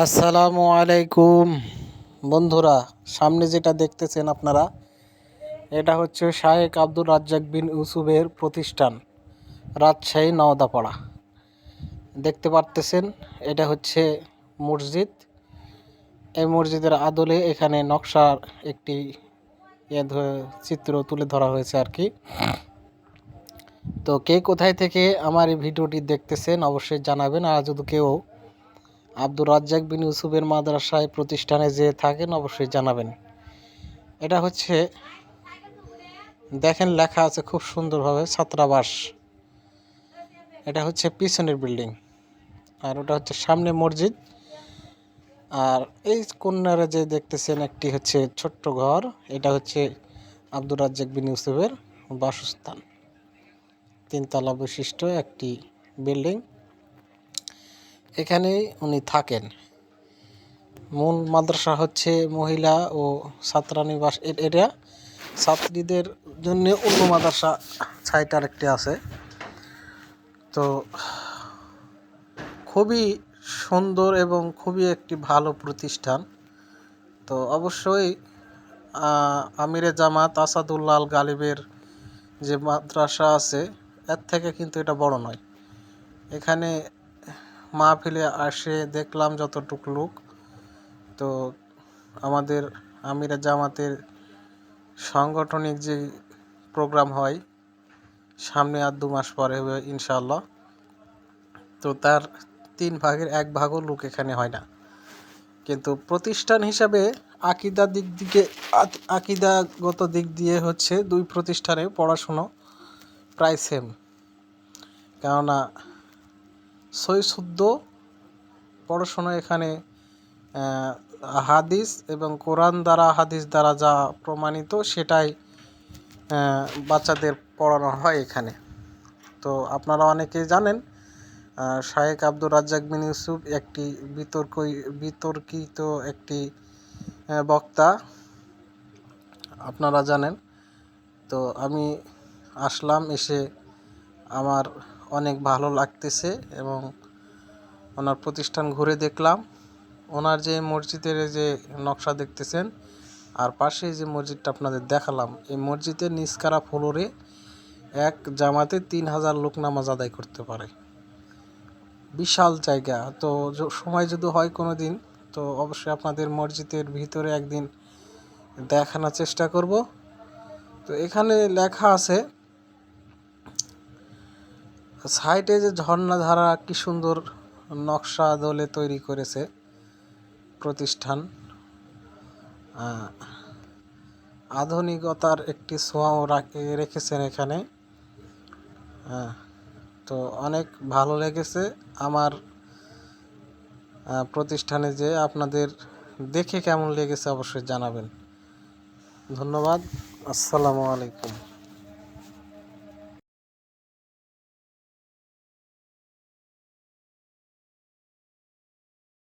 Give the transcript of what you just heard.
আসসালামু আলাইকুম। বন্ধুরা, সামনে যেটা দেখতেছেন আপনারা, এটা হচ্ছে শাহেক আব্দুর রাজ্জাক বিন ইউসুফের প্রতিষ্ঠান, রাজশাহী নওদাপাড়া দেখতে পারতেছেন, এটা হচ্ছে মসজিদ। এই মসজিদের আদলে এখানে নকশার একটি চিত্র তুলে ধরা হয়েছে আর কি। তো কে কোথায় থেকে আমার এই ভিডিওটি দেখতেছেন, অবশ্যই জানাবেন। আর যদি কেউ আব্দুর রাজ্জাক বিন ইউসুফের মাদ্রাসায় প্রতিষ্ঠানে যে থাকেন অবশ্যই জানাবেন। এটা হচ্ছে, দেখেন লেখা আছে খুব সুন্দরভাবে, ছাত্রাবাস। এটা হচ্ছে পিছনের বিল্ডিং। আর ওটা হচ্ছে সামনে মসজিদ। আর এই কন্যারা যে দেখতেছেন, একটি হচ্ছে ছোট্ট ঘর। এটা হচ্ছে আব্দুর রাজ্জাক বিন ইউসুফের বাসস্থান। তিনতলা বিশিষ্ট একটি বিল্ডিং। এখানেই উনি থাকেন। মূল মাদ্রাসা হচ্ছে মহিলা ও ছাত্রানিবাস। এরিয়া ছাত্রীদের জন্য অন্য মাদ্রাসা ছাইটার একটি আছে। তো খুবই সুন্দর এবং খুবই একটি ভালো প্রতিষ্ঠান। তো অবশ্যই আমিরে জামাত আসাদুল্লাল গালিবের যে মাদ্রাসা আছে, এর থেকে কিন্তু এটা বড় নয়। এখানে মাহফিলে আসে, দেখলাম যতটুকু লোক। তো আমাদের আমিরা জামাতের সাংগঠনিক যে প্রোগ্রাম হয়, সামনে আর দু মাস পরে হবে ইনশাল্লাহ তো তার তিন ভাগের এক ভাগও লোক এখানে হয় না। কিন্তু প্রতিষ্ঠান হিসাবে আকিদা দিক দিকে, আকিদাগত দিক দিয়ে হচ্ছে দুই প্রতিষ্ঠানে পড়াশুনো প্রায় সেম কেননা সই শুদ্ধ পড়াশোনা এখানে হাদিস এবং কোরআন দ্বারা, হাদিস দ্বারা যা প্রমাণিত সেটাই বাচ্চাদের পড়ানো হয় এখানে। তো আপনারা অনেকেই জানেন শায়েক আব্দুর রাজ্জাক বিন ইউসুফ একটি বিতর্ক, বিতর্কিত একটি বক্তা। আপনারা জানেন। তো আমি আসলাম এসে আমার অনেক ভালো লাগতেছে এবং ওনার প্রতিষ্ঠান ঘুরে দেখলাম। ওনার যে মসজিদের যে নকশা দেখতেছেন, আর পাশে যে মসজিদটা আপনাদের দেখালাম, এই মসজিদের নিস্কারা ফ্লোরে এক জামাতে তিন হাজার লোক নামাজ আদায় করতে পারে। বিশাল জায়গা। তো সময় যদি হয় কোনো দিন তো অবশ্যই আপনাদের মসজিদের ভিতরে একদিন দেখানোর চেষ্টা করব। তো এখানে লেখা আছে সাইডে যে ঝর্ণাধারা, কি সুন্দর নকশা দলে তৈরি করেছে প্রতিষ্ঠান। আধুনিকতার একটি ছোঁয়াও রাখ- রেখেছেন এখানে। তো অনেক ভালো লেগেছে আমার প্রতিষ্ঠানে যে আপনাদের দেখে কেমন লেগেছে অবশ্যই জানাবেন। ধন্যবাদ, আসসালামু আলাইকুম।